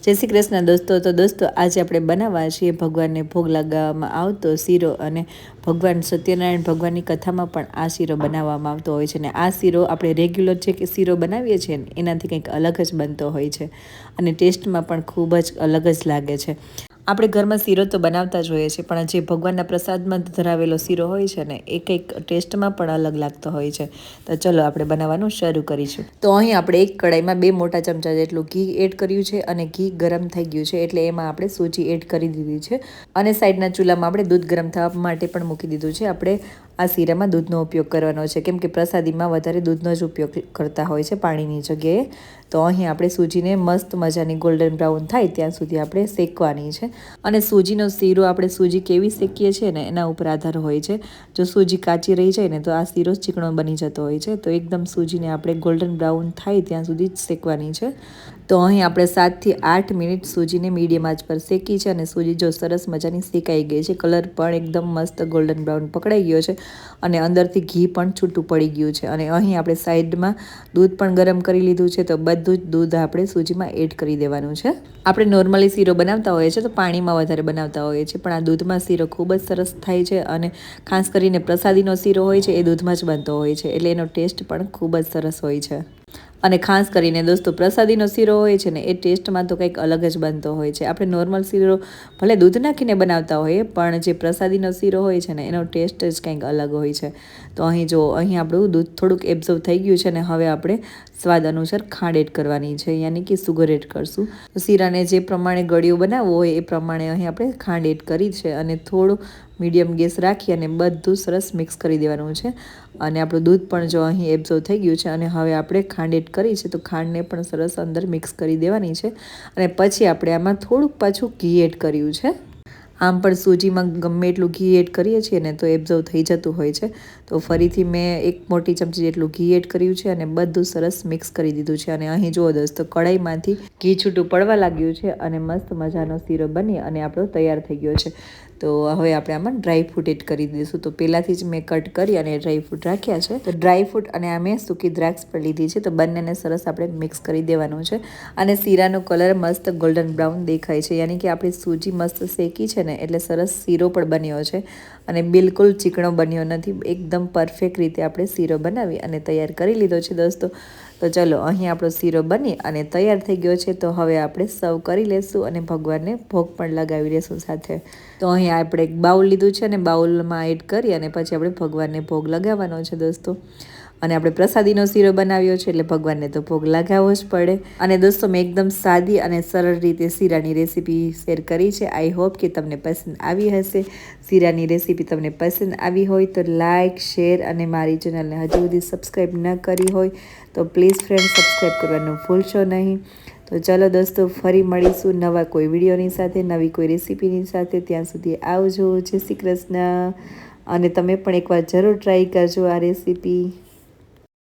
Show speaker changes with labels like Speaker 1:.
Speaker 1: જય શ્રી કૃષ્ણ દોસ્તો, તો દોસ્તો, આજે આપણે બનાવવા છીએ ભગવાનને ભોગ લગાવવામાં આવતો શીરો અને ભગવાન સત્યનારાયણ ભગવાનની કથામાં પણ આ શીરો બનાવવામાં આવતો હોય છે અને આ શીરો આપણે રેગ્યુલર જે કે શીરો બનાવીએ છીએ ને, એનાથી કંઈક અલગ જ બનતો હોય છે અને ટેસ્ટમાં પણ ખૂબ જ અલગ જ લાગે છે. આપણે ઘરમાં શીરો તો બનાવતા જ હોઈએ છીએ, પણ જે ભગવાનના પ્રસાદમાં ધરાવેલો શીરો હોય છે ને, એ કંઈક ટેસ્ટમાં પણ અલગ લાગતો હોય છે. તો ચલો આપણે બનાવવાનું શરૂ કરીશું. તો અહીં આપણે એક કડાઈમાં બે મોટા ચમચા જેટલું ઘી એડ કર્યું છે અને ઘી ગરમ થઈ ગયું છે, એટલે એમાં આપણે સૂજી એડ કરી દીધી છે. અને સાઈડના ચૂલામાં આપણે દૂધ ગરમ થવા માટે પણ મૂકી દીધું છે. આપણે આ શીરામાં દૂધનો ઉપયોગ કરવાનો છે. કેમ કે પ્રસાદીમાં વધારે દૂધનો જ ઉપયોગ કરતા હોય છે પાણીની જગ્યાએ. તો અહીં આપણે સૂજીને મસ્ત મજાની ગોલ્ડન બ્રાઉન થાય ત્યાં સુધી આપણે શેકવાની છે. અને સૂજીનો શીરો આપણે સૂજી કેવી શેકીએ છીએ ને એના ઉપર આધાર હોય છે. જો સૂજી કાચી રહી જાય ને તો આ શીરો ચીકણો બની જતો હોય છે. તો એકદમ સૂજીને આપણે ગોલ્ડન બ્રાઉન થાય ત્યાં સુધી જ શેકવાની છે. તો અહીં આપણે સાતથી આઠ મિનિટ સૂજીને મીડિયમ આંચ પર શેકી છે અને સૂજી જો સરસ મજાની શેકાઈ ગઈ છે કલર પણ એકદમ મસ્ત ગોલ્ડન બ્રાઉન પકડાઈ ગયો છે. અને અંદરથી ઘી પણ છૂટું પડી ગયું છે. અને અહીં આપણે સાઈડમાં દૂધ પણ ગરમ કરી લીધું છે, તો બધું જ દૂધ આપણે સૂજીમાં એડ કરી દેવાનું છે. આપણે નોર્મલી શીરો બનાવતા હોઈએ છીએ, તો પાણીમાં વધારે બનાવતા હોઈએ છીએ, પણ આ દૂધમાં શીરો ખૂબ જ સરસ થાય છે અને ખાસ કરીને પ્રસાદીનો શીરો હોય છે, એ દૂધમાં જ બનતો હોય છે, એટલે એનો ટેસ્ટ પણ ખૂબ જ સરસ હોય છે. અને ખાસ કરીને દોસ્તો, પ્રસાદીનો શીરો હોય છે ને, એ ટેસ્ટમાં તો કંઈક અલગ જ બનતો હોય છે. આપણે નોર્મલ શીરો ભલે દૂધ નાખીને બનાવતા હોઈએ, પણ જે પ્રસાદીનો શીરો હોય છે ને, એનો ટેસ્ટ જ કંઈક અલગ હોય છે. તો અહીં જો, અહીં આપણું દૂધ થોડુંક એબ્ઝર્વ થઈ ગયું છે ને, હવે આપણે સ્વાદ અનુસાર ખાંડ એડ કરવાની છે, યાની કે સુગર એડ કરશું. શીરાને જે પ્રમાણે ગળ્યો બનાવવો હોય, એ પ્રમાણે અહીં આપણે ખાંડ એડ કરી છે અને થોડું મીડિયમ ગેસ રાખી અને બધું સરસ મિક્સ કરી દેવાનું છે. અને આપણું દૂધ પણ જો અહીં એબ્ઝર્વ થઈ ગયું છે અને હવે આપણે ખાંડ એડ કરી છે તો ખાંડને પણ સરસ અંદર મિક્સ કરી દેવાની છે અને પછી આપણે આમાં થોડુંક પાછું ઘી એડ કર્યું છે. આમ પણ સૂજીમાં ગમે એટલું ઘી એડ કરીએ છીએ ને તો એબ્ઝર્વ થઈ જતું હોય છે. તો ફરીથી મેં એક મોટી ચમચી જેટલું ઘી એડ કર્યું છે અને બધું સરસ મિક્સ કરી દીધું છે અને અહીં જુઓ દોસ્તો, કઢાઈમાંથી ઘી છૂટું પડવા લાગ્યું છે અને મસ્ત મજાનો શીરો બની અને આપણો તૈયાર થઈ ગયો છે. તો હવે આપણે આમાં ડ્રાય ફ્રૂટ એડ કરી દઈશું. તો પહેલાંથી જ મેં કટ કરી અને ડ્રાય ફ્રૂટ રાખ્યા છે. તો ડ્રાય ફ્રૂટ અને આ મેં સૂકી દ્રાક્ષ પણ લીધી છે. તો બંનેને સરસ આપણે મિક્સ કરી દેવાનું છે. અને શીરાનો કલર મસ્ત ગોલ્ડન બ્રાઉન દેખાય છે. યાની કે આપણી સૂજી મસ્ત શેકી છે ને, એટલે સરસ શીરો પણ બન્યો છે. અને બિલકુલ ચીકણો બન્યો નથી. એકદમ પરફેક્ટ રીતે આપણે શીરો બનાવી અને તૈયાર કરી લીધો છે દોસ્તો. તો ચલો અહીં આપણો શીરો બની અને તૈયાર થઈ ગયો છે. તો હવે આપણે સર્વ કરી લેશું અને ભગવાનને ભોગ પણ લગાવી લેશું સાથે. તો અહીં આપણે એક બાઉલ લીધું છે અને બાઉલમાં એડ કરી અને પછી આપણે ભગવાનને ભોગ લગાવવાનો છે દોસ્તો. અને આપણે પ્રસાદીનો શીરો બનાવ્યો છે એટલે ભગવાનને તો ભોગ લગાવવો જ પડે. અને દોસ્તો, મેં એકદમ સાદી અને સરળ રીતે શીરાની રેસીપી શેર કરી છે. આઈ હોપ કે તમને પસંદ આવી હશે. શીરાની રેસીપી તમને પસંદ આવી હોય તો લાઇક શેર અને મારી ચેનલને હજુ સુધી સબસ્ક્રાઈબ ન કરી હોય તો પ્લીઝ ફ્રેન્ડ સબસ્ક્રાઈબ કરવાનું ભૂલશો નહીં. તો ચલો દોસ્તો, ફરી મળીશું નવા કોઈ વિડીયોની સાથે, નવી કોઈ રેસીપીની સાથે. ત્યાં સુધી આવજો. જય શ્રી કૃષ્ણ. અને તમે પણ એકવાર જરૂર ટ્રાય કરજો આ રેસીપી.